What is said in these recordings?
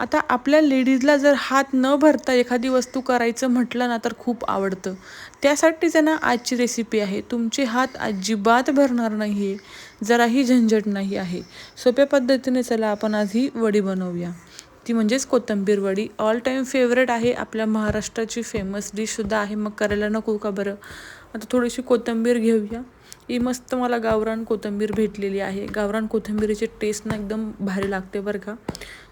आता आपल्या लेडीजला जर हात न भरता एखादी वस्तू करायचं म्हटलं ना तर खूप आवडतं. त्यासाठीच आहे ना आजची रेसिपी आहे. तुमचे हात अजिबात भरणार नाही आहे जराही झंझट नाही आहे. सोप्या पद्धतीने चला आपण आज ही वडी बनवूया. ती म्हणजेच कोथिंबीर वडी. ऑल टाईम फेवरेट आहे आपल्या महाराष्ट्राची फेमस डिशसुद्धा आहे. मग करायला नको का बरं? आता थोडीशी कोथिंबीर घेऊया. ही मस्त मला गावरान कोथिंबीर भेटलेली आहे. गावरान कोथंबीरीची टेस्ट ना एकदम भारी लागते बरं का.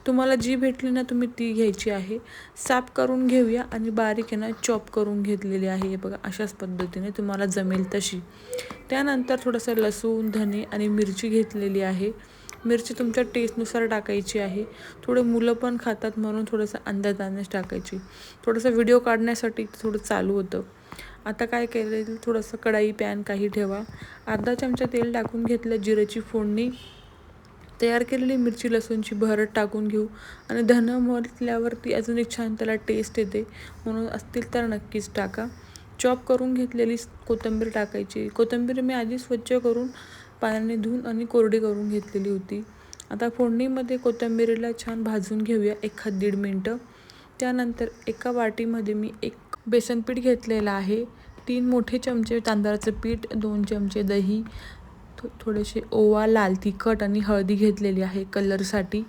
तुम्हाला जी भेटली ना तुम्ही ती घ्यायची आहे. साफ करून घेऊया आणि बारीक आहे ना चॉप करून घेतलेली आहे. हे बघा अशाच पद्धतीने तुम्हाला जमेल तशी. त्यानंतर थोडंसं लसूण धने आणि मिरची घेतलेली आहे. मिरची तुमच्या टेस्टनुसार टाकायची आहे. थोडे मुलं पण खातात म्हणून थोडंसं अंदाजानेच टाकायची. थोडंसं व्हिडिओ काढण्यासाठी थोडं चालू होतं. आता काय केलं थोडंसं कढाई पॅन काही ठेवा. अर्धा चमचा तेल टाकून घेतलं जिऱ्याची फोडणी. तयार केलेली मिरची लसूणची भरत टाकून घेऊ. आणि धन म्हटल्यावरती अजून एक छान त्याला टेस्ट येते. म्हणून असतील तर नक्कीच टाका. चॉप करून घेतलेली कोथिंबीर टाकायची. कोथिंबीर मी आधी स्वच्छ करून पाण्याने धुवून आणि कोरडी करून घेतलेली होती. आता फोडणीमध्ये कोथिंबीरीला छान भाजून घेऊया एखाद दीड मिनटं. त्यानंतर एका वाटीमध्ये मी एक बेसनपीठ घेतलेलं आहे. तीन मोठे चमचे तांदळाचं पीठ दोन चमचे दही थो थोडेसे ओवा लाल तिखट आणि हळदी घेतलेली आहे कलरसाठी.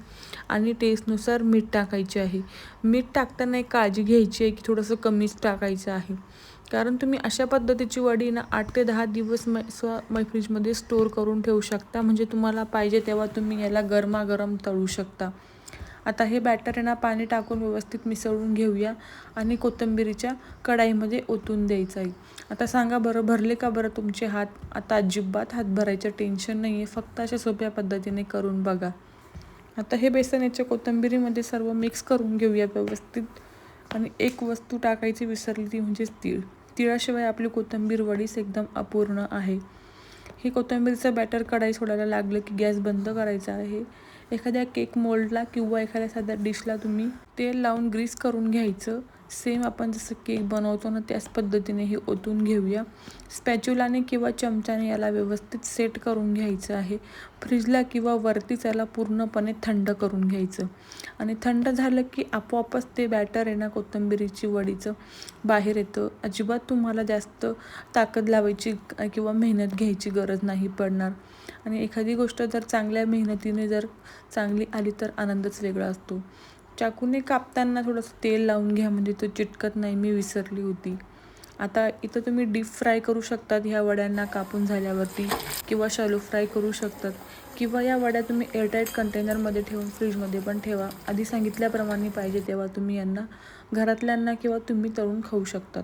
आणि टेस्टनुसार मीठ टाकायचे आहे. मीठ टाकताना एक काळजी घ्यायची आहे की थोडंसं कमीच टाकायचं आहे. कारण तुम्ही अशा पद्धतीची वडी ना आठ ते दहा दिवस मै स्व मै फ्रीजमध्ये स्टोअर करून ठेवू शकता. म्हणजे तुम्हाला पाहिजे तेव्हा तुम्ही याला गरमागरम तळू शकता. आता हे बॅटर आहे ना पाणी टाकून व्यवस्थित मिसळून घेऊया आणि कोथिंबिरीच्या कढाईमध्ये ओतून द्यायचं आहे. आता सांगा बरं भरले का बरं तुमचे हात? आता अजिबात हात भरायचं टेन्शन नाही आहे फक्त अशा सोप्या पद्धतीने करून बघा. आता हे बेसन याच्या कोथिंबिरीमध्ये सर्व मिक्स करून घेऊया व्यवस्थित. आणि एक वस्तू टाकायची विसरली ती म्हणजेच तीळ. तिळाशिवाय आपली कोथिंबीर वडीच एकदम अपूर्ण आहे. हे कोथिंबीरचं बॅटर कढाई सोडायला लागलं की गॅस बंद करायचा आहे. एखाद्या केक मोल्डला किंवा एखाद्या साध्या डिशला तुम्ही तेल लावून ग्रीस करून घ्यायचं. सेम आपण जसं केक बनवतो ना त्याच पद्धतीने हे ओतून घेऊया. स्पॅच्युलाने किंवा चमच्याने याला व्यवस्थित सेट करून घ्यायचं आहे. फ्रीजला किंवा वरतीच याला पूर्णपणे थंड करून घ्यायचं. आणि थंड झालं की आपोआपच ते बॅटर आहे ना कोथिंबिरीची वडीचं बाहेर येतं. अजिबात तुम्हाला जास्त ताकद लावायची किंवा मेहनत घ्यायची गरज नाही पडणार. आणि एखादी गोष्ट जर चांगल्या मेहनतीने जर चांगली आली तर आनंदच वेगळा असतो. चाकूने कापताना थोडंसं तेल लावून घ्या म्हणजे तो चिटकत नाही. मी विसरली होती. आता इथं तुम्ही डीप फ्राय करू शकतात ह्या वड्यांना कापून झाल्यावरती किंवा शॅलो फ्राय करू शकतात. किंवा या वड्या तुम्ही एअरटाईट कंटेनरमध्ये ठेवून फ्रीजमध्ये पण ठेवा. आधी सांगितल्याप्रमाणे पाहिजे तेव्हा तुम्ही यांना घरातल्यांना किंवा तुम्ही तळून खाऊ शकतात.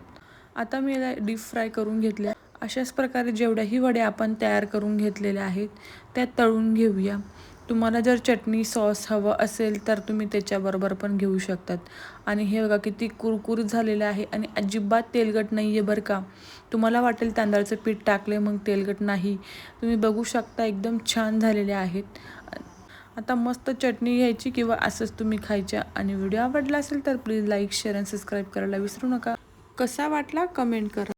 आता मी याला डीप फ्राय करून घेतल्या. अशाच प्रकारे जेवढ्याही वड्या आपण तयार करून घेतलेल्या आहेत त्या तळून घेऊया. तुम्हाला जर चटणी सॉस हवं असेल तर तुम्ही त्याच्याबरोबर पण घेऊ शकतात. आणि हे बघा किती कुरकुरीत झालेलं आहे आणि अजिबात तेलगट नाही आहे बरं का. तुम्हाला वाटेल तांदळाचं पीठ टाकले मग तेलगट नाही. तुम्ही बघू शकता एकदम छान झालेले आहेत. आता मस्त चटणी घ्यायची किंवा असंच तुम्ही खायच्या. आणि व्हिडिओ आवडला असेल तर प्लीज लाईक शेअर आणि सबस्क्राईब करायला विसरू नका. कसा वाटला? कमेंट करा.